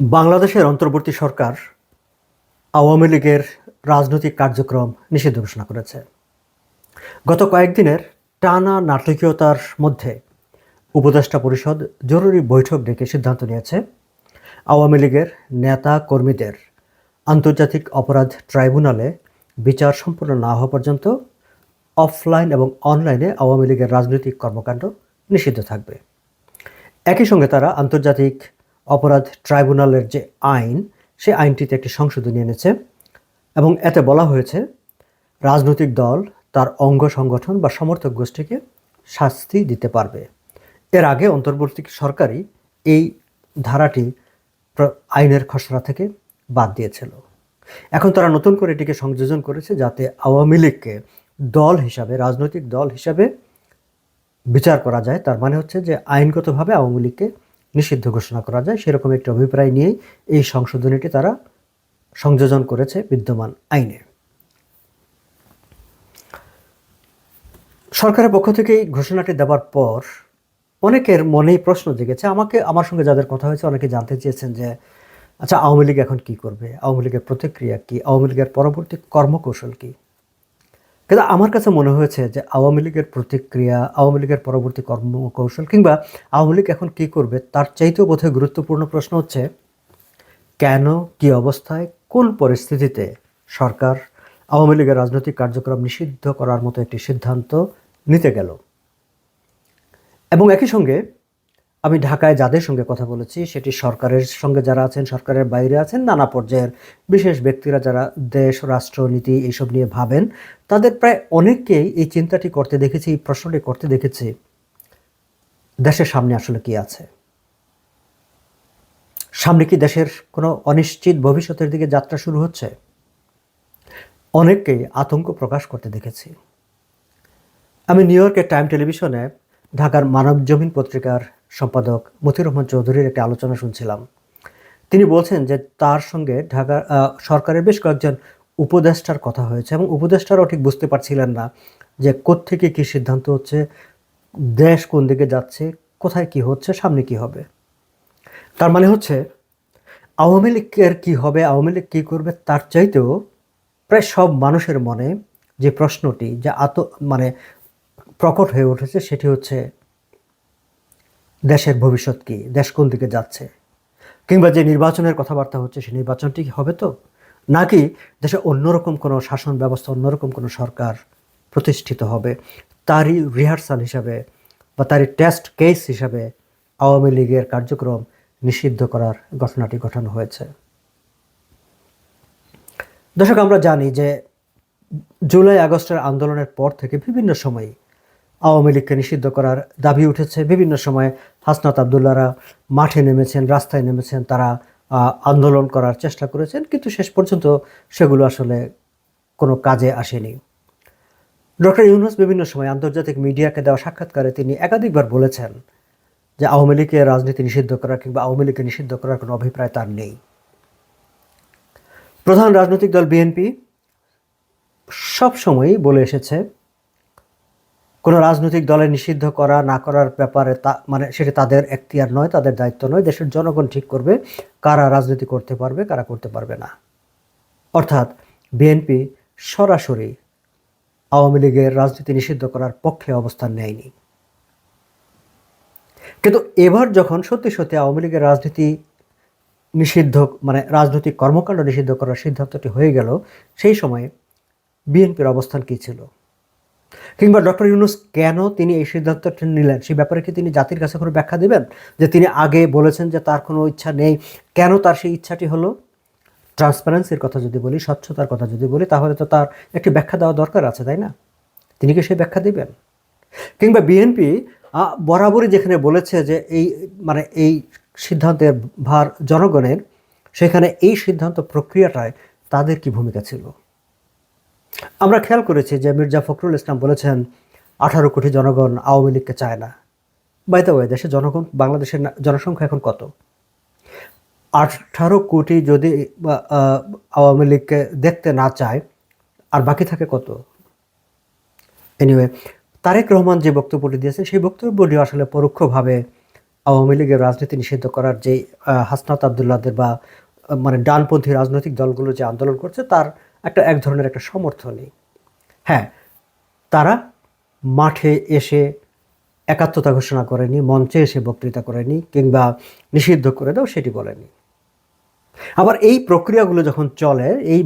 বাংলাদেশের অন্তর্বর্তী সরকার আওয়ামী লীগের রাজনৈতিক কার্যক্রম নিষিদ্ধ ঘোষণা করেছে। গত কয়েকদিনের টানা নাটকীয়তার মধ্যে উপদেষ্টা পরিষদ জরুরি বৈঠক ডেকে সিদ্ধান্ত নিয়েছে। আওয়ামী লীগের নেতা কর্মীদের আন্তর্জাতিক অপরাধ ট্রাইব্যুনালে বিচার সম্পূর্ণ না হওয়া পর্যন্ত অফলাইন এবং অনলাইনে আওয়ামী লীগের রাজনৈতিক কর্মকাণ্ড নিষিদ্ধ থাকবে। একই সঙ্গে তারা আন্তর্জাতিক অপরাধ ট্রাইব্যুনালের যে আইন সে আইনটিতে একটি সংশোধনী এনেছে এবং এতে বলা হয়েছে, রাজনৈতিক দল তার অঙ্গ সংগঠন বা সমর্থক গোষ্ঠীকে শাস্তি দিতে পারবে। এর আগে অন্তর্বর্তী সরকারই এই ধারাটি আইনের খসড়া থেকে বাদ দিয়েছিল। এখন তারা নতুন করে এটিকে সংযোজন করেছে যাতে আওয়ামী লীগকে দল হিসাবে, রাজনৈতিক দল হিসাবে বিচার করা যায়। তার মানে হচ্ছে যে আইনগতভাবে আওয়ামী লীগকে নিষিদ্ধ ঘোষণা করা যায়। সেরকম একটি অভিপ্রায় নিয়েই এই সংশোধনীটি তারা সংযোজন করেছে বিদ্যমান আইনে। সরকারের পক্ষ থেকে এই ঘোষণাটি দেওয়ার পর অনেকের মনেই প্রশ্ন জেগেছে। আমাকে, আমার সঙ্গে যাদের কথা হয়েছে অনেকে জানতে চেয়েছেন যে আচ্ছা আওয়ামী লীগ এখন কি করবে? আওয়ামী লীগের প্রতিক্রিয়া কি? আওয়ামী লীগের পরবর্তী কর্মকৌশল কি? কিন্তু আমার কাছে মনে হয়েছে যে আওয়ামী লীগের প্রতিক্রিয়া, আওয়ামী লীগের পরবর্তী কর্মকৌশল কিংবা আওয়ামী লীগ এখন কী করবে তার চাইতেও বোধহয় গুরুত্বপূর্ণ প্রশ্ন হচ্ছে, কেন, কি অবস্থায়, কোন পরিস্থিতিতে সরকার আওয়ামী লীগের রাজনৈতিক কার্যক্রম নিষিদ্ধ করার মতো একটি সিদ্ধান্ত নিতে গেল? এবং একই সঙ্গে আমি ঢাকায় যাদের সঙ্গে কথা বলেছি, সেটি সরকারের সঙ্গে যারা আছেন, সরকারের বাইরে আছেন, নানা পর্যায়ের বিশেষ ব্যক্তিরা যারা দেশ রাষ্ট্রনীতি এইসব নিয়ে ভাবেন, তাদের প্রায় অনেককেই এই চিন্তাটি করতে দেখেছি, এই প্রশ্নটি করতে দেখেছি, দেশের সামনে আসলে কি আছে? সামনে কি দেশের কোনো অনিশ্চিত ভবিষ্যতের দিকে যাত্রা শুরু হচ্ছে? অনেককেই আতঙ্ক প্রকাশ করতে দেখেছি। আমি নিউ ইয়র্কের টাইম টেলিভিশনে ঢাকার মানব জমিন পত্রিকার সম্পাদক মতিউর রহমান চৌধুরীর একটি আলোচনা শুনছিলাম। তিনি বলছেন যে তার সঙ্গে ঢাকা সরকারের বেশ কয়েকজন উপদেষ্টার কথা হয়েছে এবং উপদেষ্টারাও ঠিক বুঝতে পারছিলেন না যে কোত্থেকে কী সিদ্ধান্ত হচ্ছে, দেশ কোন দিকে যাচ্ছে, কোথায় কি হচ্ছে, সামনে কি হবে। তার মানে হচ্ছে, আওয়ামী লীগের কী হবে, আওয়ামী লীগ কী করবে তার চাইতেও প্রায় সব মানুষের মনে যে প্রশ্নটি, যা আত মানে প্রকট হয়ে উঠেছে, সেটি হচ্ছে দেশের ভবিষ্যৎ কি? দেশ কোন দিকে যাচ্ছে? কিংবা যে নির্বাচনের কথাবার্তা হচ্ছে সেই নির্বাচনটি হবে তো? নাকি দেশে অন্যরকম কোনো শাসন ব্যবস্থা, অন্যরকম কোনো সরকার প্রতিষ্ঠিত হবে? তারই রিহার্সাল হিসাবে বা তারই টেস্ট কেস হিসাবে আওয়ামী লীগের কার্যক্রম নিষিদ্ধ করার ঘটনাটি ঘটানো হয়েছে। দর্শক, আমরা জানি যে জুলাই আগস্টের আন্দোলনের পর থেকে বিভিন্ন সময় আওয়ামী লীগকে নিষিদ্ধ করার দাবি উঠেছে। বিভিন্ন সময় হাসনাত আবদুল্লারা মাঠে নেমেছেন, রাস্তায় নেমেছেন, তারা আন্দোলন করার চেষ্টা করেছেন, কিন্তু শেষ পর্যন্ত সেগুলো আসলে কোনো কাজে আসেনি। ডক্টর ইউনুস বিভিন্ন সময় আন্তর্জাতিক মিডিয়াকে দেওয়া সাক্ষাৎকারে তিনি একাধিকবার বলেছেন যে আওয়ামী লীগের রাজনীতি নিষিদ্ধ করা কিংবা আওয়ামী লীগকে নিষিদ্ধ করার কোনো অভিপ্রায় তার নেই। প্রধান রাজনৈতিক দল বিএনপি সবসময়ই বলে এসেছে কোনো রাজনৈতিক দলের নিষিদ্ধ করা না করার ব্যাপারে তা মানে সেটা তাদের এখতিয়ার নয়, তাদের দায়িত্ব নয়। দেশের জনগণ ঠিক করবে কারা রাজনীতি করতে পারবে, কারা করতে পারবে না। অর্থাৎ বিএনপি সরাসরি আওয়ামী লীগের রাজনীতি নিষিদ্ধ করার পক্ষে অবস্থান নেয়নি। কিন্তু এবার যখন সত্যি সত্যি আওয়ামী লীগের রাজনীতি নিষিদ্ধ মানে রাজনৈতিক কর্মকাণ্ড নিষিদ্ধ করার সিদ্ধান্তটি হয়ে গেল, সেই সময়ে বিএনপির অবস্থান কী ছিল? কিংবা ডক্টর ইউনুস কেন তিনি এই সিদ্ধান্তটি নিলেন? সেই ব্যাপারে কি তিনি জাতির কাছে কোনো ব্যাখ্যা দেবেন? যে তিনি আগে বলেছেন যে তার কোনো ইচ্ছা নেই, কেন তার সেই ইচ্ছাটি হলো? ট্রান্সপারেন্সির কথা যদি বলি, স্বচ্ছতার কথা যদি বলি, তাহলে তো তার একটি ব্যাখ্যা দেওয়া দরকার আছে, তাই না? তিনি কি সেই ব্যাখ্যা দিবেন? কিংবা বিএনপি বরাবরই যেখানে বলেছে যে এই মানে এই সিদ্ধান্তের ভার জনগণের, সেখানে এই সিদ্ধান্ত প্রক্রিয়াটায় তাদের কি ভূমিকা ছিল? আমরা খেয়াল করেছি যে মির্জা ফখরুল ইসলাম বলেছেন, আঠারো কোটি জনগণ আওয়ামী লীগকে চায় না। বাইতে ওয়ে দেশের জনগণ, বাংলাদেশের জনসংখ্যা এখন কত? আঠারো কোটি যদি আওয়ামী লীগকে দেখতে না চায়, আর বাকি থাকে কত? এনিওয়ে তারেক রহমান যে বক্তব্যটি দিয়েছে সেই বক্তব্যটি আসলে পরোক্ষভাবে আওয়ামী লীগের রাজনীতি নিষিদ্ধ করার যে হাসনাত আবদুল্লাদের বা মানে ডানপন্থী রাজনৈতিক দলগুলো যে আন্দোলন করছে, তার একটা এক ধরনের একটা সমর্থনই হ্যাঁ তারা মাঠে এসে একাত্মতা ঘোষণা করেনি, মঞ্চে এসে বক্তৃতা করেনি কিংবা নিষিদ্ধ করে দাও সেটি বলেনি। আবার এই প্রক্রিয়াগুলো যখন চলে, এই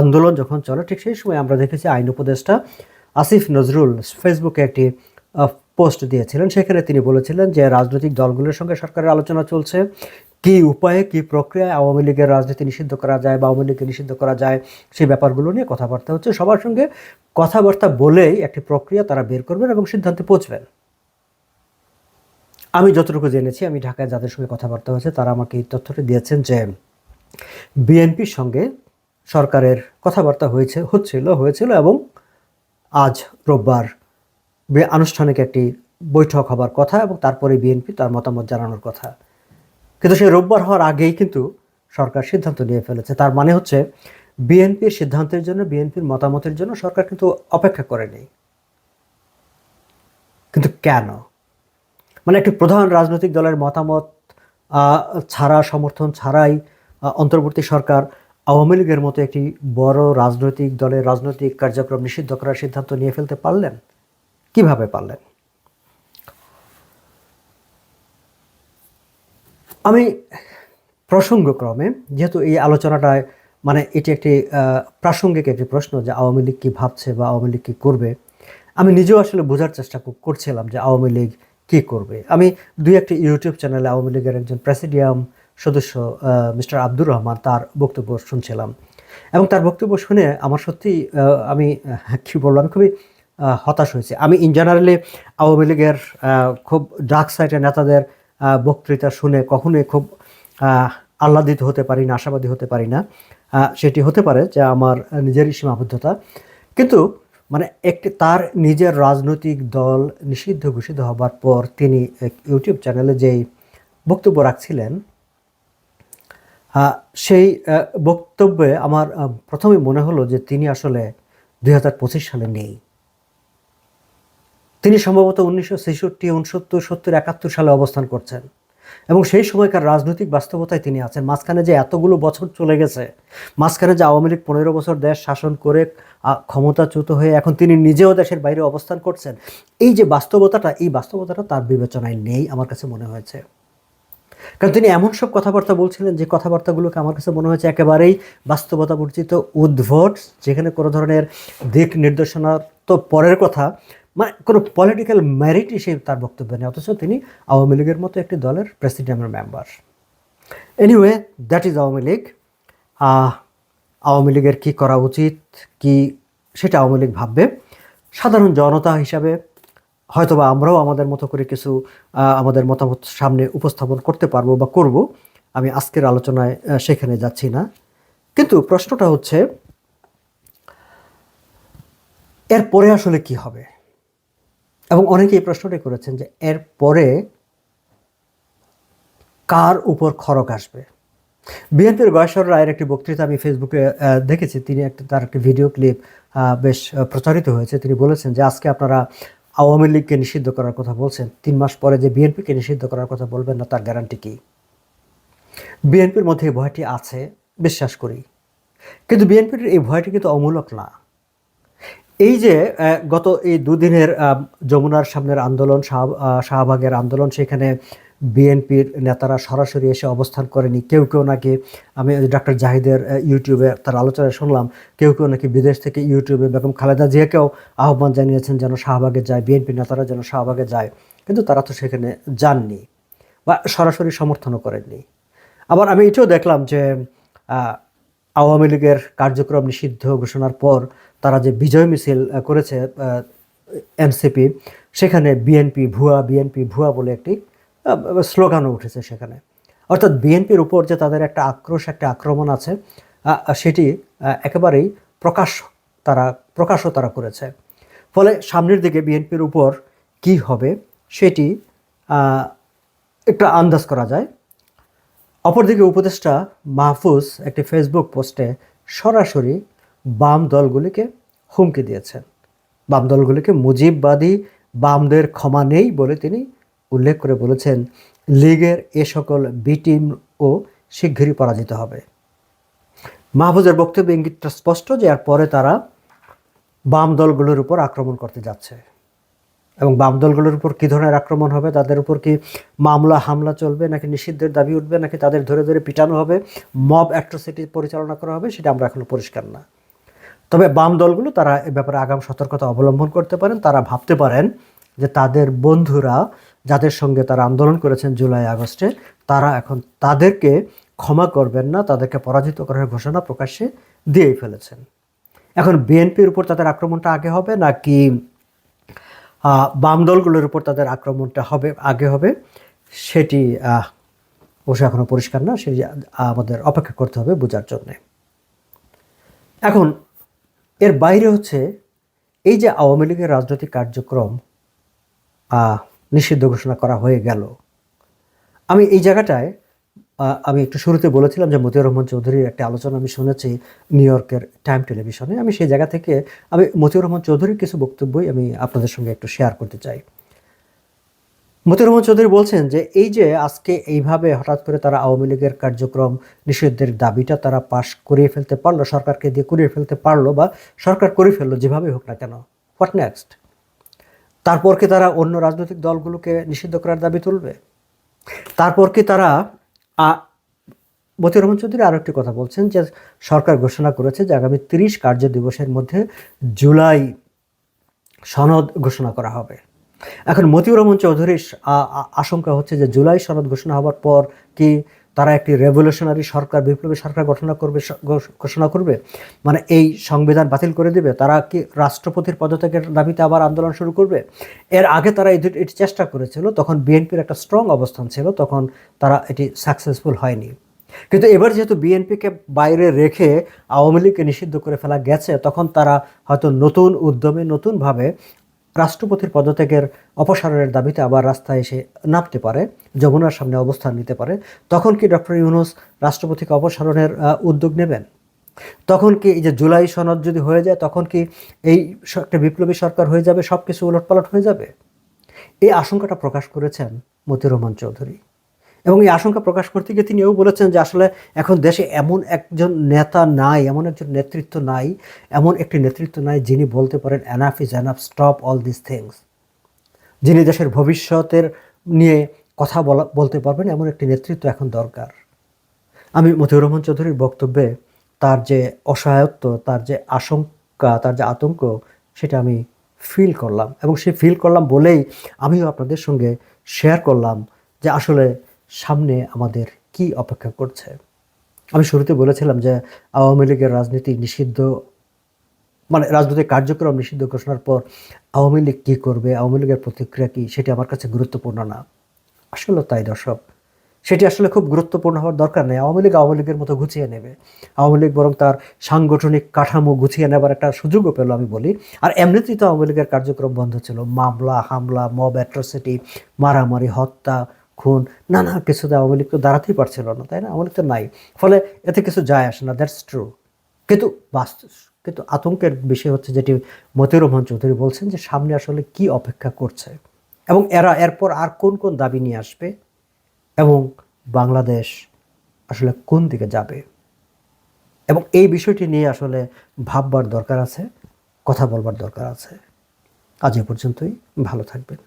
আন্দোলন যখন চলে, ঠিক সেই সময় আমরা দেখেছি আইন উপদেষ্টা আসিফ নজরুল ফেসবুকে একটি পোস্ট দিয়েছিলেন। সেখানে তিনি বলেছিলেন যে রাজনৈতিক দলগুলোর সঙ্গে সরকারের আলোচনা চলছে কী উপায়ে, কী প্রক্রিয়ায় আওয়ামী লীগের রাজনীতি নিষিদ্ধ করা যায় বা আওয়ামী লীগকে নিষিদ্ধ করা যায়, সেই ব্যাপারগুলো নিয়ে কথাবার্তা হচ্ছে। সবার সঙ্গে কথাবার্তা বলেই একটি প্রক্রিয়া তারা বের করবেন এবং সিদ্ধান্তে পৌঁছবেন। আমি যতটুকু জেনেছি, আমি ঢাকায় যাদের সঙ্গে কথাবার্তা হয়েছে, তারা আমাকে এই তথ্যটি দিয়েছেন যে বিএনপির সঙ্গে সরকারের কথাবার্তা হয়েছে, হচ্ছিল, হয়েছিল এবং আজ রোববার আনুষ্ঠানিক একটি বৈঠক হবার কথা এবং তারপরে বিএনপি তার মতামত জানানোর কথা। কিন্তু সেই রোববার হওয়ার আগেই কিন্তু সরকার সিদ্ধান্ত নিয়ে ফেলেছে। তার মানে হচ্ছে বিএনপির সিদ্ধান্তের জন্য, বিএনপির মতামতের জন্য সরকার কিন্তু অপেক্ষা করেনি। কিন্তু কেন? মানে একটি প্রধান রাজনৈতিক দলের মতামত ছাড়া, সমর্থন ছাড়াই অন্তর্বর্তী সরকার আওয়ামী লীগের মতো একটি বড় রাজনৈতিক দলের রাজনৈতিক কার্যক্রম নিষিদ্ধ করার সিদ্ধান্ত নিয়ে ফেলতে পারলেন? কীভাবে পারলেন? আমি প্রসঙ্গক্রমে, যেহেতু এই আলোচনাটায় মানে এটি একটি প্রাসঙ্গিক একটি প্রশ্ন যে আওয়ামী লীগ কী ভাবছে বা আওয়ামী লীগ কী করবে, আমি নিজেও আসলে বোঝার চেষ্টা করছিলাম যে আওয়ামী লীগ কী করবে। আমি দুই একটি ইউটিউব চ্যানেলে আওয়ামী লীগের একজন প্রেসিডিয়াম সদস্য মিস্টার আব্দুর রহমান, তার বক্তব্য শুনছিলাম। এবং তার বক্তব্য শুনে আমার সত্যি আমি, কী বলব, আমি খুবই হতাশ হয়েছি। আমি ইন জেনারেলি আওয়ামী লীগের খুব ডার্ক সাইডের নেতাদের বক্তৃতা শুনে কখনোই খুব আহ্লাদিত হতে পারি না, আশাবাদী হতে পারি না। সেটি হতে পারে যে আমার নিজেরই সীমাবদ্ধতা। কিন্তু মানে একটি, তার নিজের রাজনৈতিক দল নিষিদ্ধ ঘোষিত হবার পর তিনি ইউটিউব চ্যানেলে যেই বক্তব্য রাখছিলেন সেই বক্তব্যে আমার প্রথমে মনে হলো যে তিনি আসলে দু হাজার পঁচিশ সালে নেই। তিনি সম্ভবত উনিশশো ছেষট্টি, উনসত্তর, সত্তর, একাত্তর সালে অবস্থান করছেন। এবং সেই সময়কার রাজনৈতিক বাস্তবতায় তিনি আছেন। মাঝখানে যে এতগুলো বছর চলে গেছে, মাঝখানে যে আওয়ামী লীগ পনেরো বছর দেশ শাসন করে ক্ষমতাচ্যুত হয়ে এখন তিনি নিজেও দেশের বাইরে অবস্থান করছেন, এই যে বাস্তবতাটা, এই বাস্তবতাটা তার বিবেচনায় নেই আমার কাছে মনে হয়েছে। কারণ তিনি এমন সব কথাবার্তা বলছিলেন যে কথাবার্তাগুলোকে আমার কাছে মনে হয়েছে একেবারেই বাস্তবতা বর্জিত উদ্ভট, যেখানে কোনো ধরনের দিক নির্দেশনা তো পরের কথা মানে কোনো পলিটিক্যাল ম্যারিট হিসেবে তার বক্তব্য নেই অথচ তিনি আওয়ামী লীগের মতো একটি দলের প্রেসিডেন্টের member anyway that is Awami League. Awami লীগের কী করা উচিত, কি সেটা আওয়ামী লীগ ভাববে। সাধারণ জনতা হিসাবে হয়তোবা আমরাও আমাদের মতো করে কিছু আমাদের মতামত সামনে উপস্থাপন করতে পারব বা করব। আমি আজকের আলোচনায় সেখানে যাচ্ছি না। কিন্তু প্রশ্নটা হচ্ছে, এর পরে আসলে কি হবে? এবং অনেকে এই প্রশ্নটাই করেছেন যে এর পরে কার উপর খড়ক আসবে? বিএনপির গয়েশ্বর রায়ের একটি বক্তৃতা আমি ফেসবুকে দেখেছি। তিনি একটা, তার একটি ভিডিও ক্লিপ বেশ প্রচারিত হয়েছে। তিনি বলেছেন যে আজকে আপনারা আওয়ামী লীগকে নিষিদ্ধ করার কথা বলছেন। তিন মাস পরে যে বিএনপিকে নিষিদ্ধ করার কথা বলবেন না, তার গ্যারান্টি কী? বিএনপির মধ্যে এই ভয়টি আছে, বিশ্বাস করি। কিন্তু বিএনপির এই ভয়টি কিন্তু অমূলক না। এই যে গত এই দুদিনের যমুনার সামনের আন্দোলন, শাহ- শাহবাগের আন্দোলন, সেখানে বিএনপির নেতারা সরাসরি এসে অবস্থান করেনি। কেউ কেউ নাকি, আমি ডক্টর জাহিদের ইউটিউবে তার আলোচনায় শুনলাম, কেউ কেউ নাকি বিদেশ থেকে ইউটিউবে বেগম খালেদা জিয়াকেও আহ্বান জানিয়েছেন যেন শাহবাগে যায়, বিএনপি নেতারা যেন শাহবাগে যায়, কিন্তু তারা তো সেখানে যাননি বা সরাসরি সমর্থনও করেননি। আবার আমি এটাও দেখলাম যে আওয়ামী লীগের কার্যক্রম নিষিদ্ধ ঘোষণার পর তারা যে বিজয় মিছিল করেছে এনসিপি, সেখানে বিএনপি ভুয়া বিএনপি ভুয়া বলে একটি স্লোগানও উঠেছে সেখানে। অর্থাৎ বিএনপির উপর যে তাদের একটা আক্রোশ, একটা আক্রমণ আছে সেটি একেবারেই প্রকাশ তারা, প্রকাশও তারা করেছে। ফলে সামনের দিকে বিএনপির উপর কি হবে সেটি একটা আন্দাজ করা যায়। অপরদিকে উপদেষ্টা মাহফুজ একটি ফেসবুক পোস্টে সরাসরি বাম দলগুলিকে হুমকি দিয়েছেন। বাম দলগুলিকে মুজিববাদী বামদের ক্ষমা নেই বলে তিনি উল্লেখ করে বলেছেন। লীগের এ সকল বি ও শিগগিরই পরাজিত হবে। মাহফুজের বক্তব্য ইঙ্গিতটা স্পষ্ট যে এর পরে তারা বাম দলগুলোর উপর আক্রমণ করতে যাচ্ছে। এবং বাম দলগুলোর উপর কী ধরনের আক্রমণ হবে, তাদের উপর কি মামলা, হামলা চলবে, নাকি নিষিদ্ধের দাবি উঠবে, নাকি তাদের ধরে ধরে পিটানো হবে, মব অ্যাট্রোসিটি পরিচালনা করা হবে, সেটা আমরা এখনও পরিষ্কার না। তবে বাম দলগুলো তারা এ ব্যাপারে আগাম সতর্কতা অবলম্বন করতে পারেন। তারা ভাবতে পারেন যে তাদের বন্ধুরা যাদের সঙ্গে তারা আন্দোলন করেছেন জুলাই, আগস্টে, তারা এখন তাদেরকে ক্ষমা করবেন না, তাদেরকে পরাজিত করার ঘোষণা প্রকাশ্যে দিয়েই ফেলেছেন। এখন বিএনপির উপর তাদের আক্রমণটা আগে হবে নাকি বাম দলগুলোর উপর তাদের আক্রমণটা হবে, আগে হবে সেটি অবশ্য এখনও পরিষ্কার না, সেটি আমাদের অপেক্ষা করতে হবে বোঝার জন্যে। এখন এর বাইরে হচ্ছে এই যে আওয়ামী লীগের রাজনৈতিক কার্যক্রম নিষিদ্ধ ঘোষণা করা হয়ে গেল। আমি এই জায়গাটায় আমি একটু শুরুতে বলেছিলাম যে মতিউর রহমান চৌধুরীর একটা আলোচনা আমি শুনেছি নিউ ইয়র্কের টাইম টেলিভিশনে। আমি সেই জায়গা থেকে, আমি মতিউর রহমান চৌধুরীর কিছু বক্তব্যই আমি আপনাদের সঙ্গে একটু শেয়ার করতে চাই। মতিউর রহমান চৌধুরী বলছেন যে এই যে আজকে এইভাবে হঠাৎ করে তারা আওয়ামী লীগের কার্যক্রম নিষিদ্ধের দাবিটা তারা পাশ করিয়ে ফেলতে পারল, সরকারকে দিয়ে করিয়ে ফেলতে পারল বা সরকার করে ফেলল যেভাবে হোক না কেন। হোয়াট নেক্সট তারপর কি তারা অন্য রাজনৈতিক দলগুলোকে নিষিদ্ধ করার দাবি তুলবে? তারপর কি তারা মতিউর রহমান চৌধুরী আরও একটি কথা বলছেন যে সরকার ঘোষণা করেছে যে আগামী তিরিশ কার্য দিবসের মধ্যে জুলাই সনদ ঘোষণা করা হবে। এখন মতিউর রহমান চৌধুরীর আশঙ্কা হচ্ছে যে জুলাই সনদ ঘোষণা হওয়ার পর কি তারা একটি রেভলিউশনারি সরকার, বিপ্লবী সরকার ঘোষণা করবে ঘোষণা করবে? মানে এই সংবিধান বাতিল করে দিবে? তারা কি রাষ্ট্রপতির পদত্যাগের দাবিতে আবার আন্দোলন শুরু করবে? এর আগে তারা এটি চেষ্টা করেছিল, তখন বিএনপির একটা স্ট্রং অবস্থান ছিল, তখন তারা এটি সাকসেসফুল হয়নি। কিন্তু এবার যেহেতু বিএনপিকে বাইরে রেখে আওয়ামী লীগকে নিষিদ্ধ করে ফেলা গেছে, তখন তারা হয়তো নতুন উদ্যমে, নতুনভাবে রাষ্ট্রপতির পদত্যাগের অপসারণের দাবিতে আবার রাস্তায় এসে নামতে পারে, যমুনার সামনে অবস্থান নিতে পারে। তখন কি ডক্টর ইউনুস রাষ্ট্রপতিকে অপসারণের উদ্যোগ নেবেন? তখন কি এই যে জুলাই সনদ যদি হয়ে যায়, তখন কি এই একটা বিপ্লবী সরকার হয়ে যাবে সব কিছু উলটপালট হয়ে যাবে? এই আশঙ্কাটা প্রকাশ করেছেন মতিরহমান চৌধুরী। এবং এই আশঙ্কা প্রকাশ করতে গিয়ে তিনি এও বলেছেন যে আসলে এখন দেশে এমন একজন নেতা নাই, এমন একজন নেতৃত্ব নাই, এমন একটি নেতৃত্ব নাই যিনি বলতে পারেন enough is enough stop all this things যিনি দেশের ভবিষ্যতের নিয়ে কথা বলা, বলতে পারবেন এমন একটি নেতৃত্ব এখন দরকার। আমি মতিউর রহমান চৌধুরীর বক্তব্যে তার যে অসহায়ত্ব, তার যে আশঙ্কা, তার যে আতঙ্ক, সেটা আমি ফিল করলাম। এবং সে ফিল করলাম বলেই আমিও আপনাদের সঙ্গে শেয়ার করলাম যে আসলে সামনে আমাদের কি অপেক্ষা করছে? আমি শুরুতে বলেছিলাম যে আওয়ামী লীগের রাজনীতি নিষিদ্ধ মানে রাজনৈতিক কার্যক্রম নিষিদ্ধ ঘোষণার পর আওয়ামী লীগ কী করবে, আওয়ামী লীগের প্রতিক্রিয়া কী, সেটি আমার কাছে গুরুত্বপূর্ণ না। আসলে তাই দর্শক, সেটি আসলে খুব গুরুত্বপূর্ণ হওয়ার দরকার নেই। আওয়ামী লীগ আওয়ামী লীগের মতো গুছিয়ে নেবে। আওয়ামী লীগ বরং তার সাংগঠনিক কাঠামো গুছিয়ে নেবার একটা সুযোগও পেল আমি বলি। আর এমনিতেই তো আওয়ামী লীগের কার্যক্রম বন্ধ ছিল। মামলা, হামলা মব অ্যাট্রোসিটি মারামারি, হত্যা খুন নানা কিছুতে আওয়ামী লীগ তো দাঁড়াতেই পারছিল না, তাই না? আওয়ামী লীগ তো নাই। ফলে এতে কিছু যায় আসে না দ্যাটস ট্রু কিন্তু বাস্তব কিন্তু আতঙ্কের বিষয় হচ্ছে যেটি মতিউর রহমান চৌধুরী বলছেন যে সামনে আসলে কি অপেক্ষা করছে। এবং এরা এরপর আর কোন কোন দাবি নিয়ে আসবে? এবং বাংলাদেশ আসলে কোন দিকে যাবে? এবং এই বিষয়টি নিয়ে আসলে ভাববার দরকার আছে, কথা বলবার দরকার আছে। আজ এ পর্যন্তই, ভালো থাকবেন।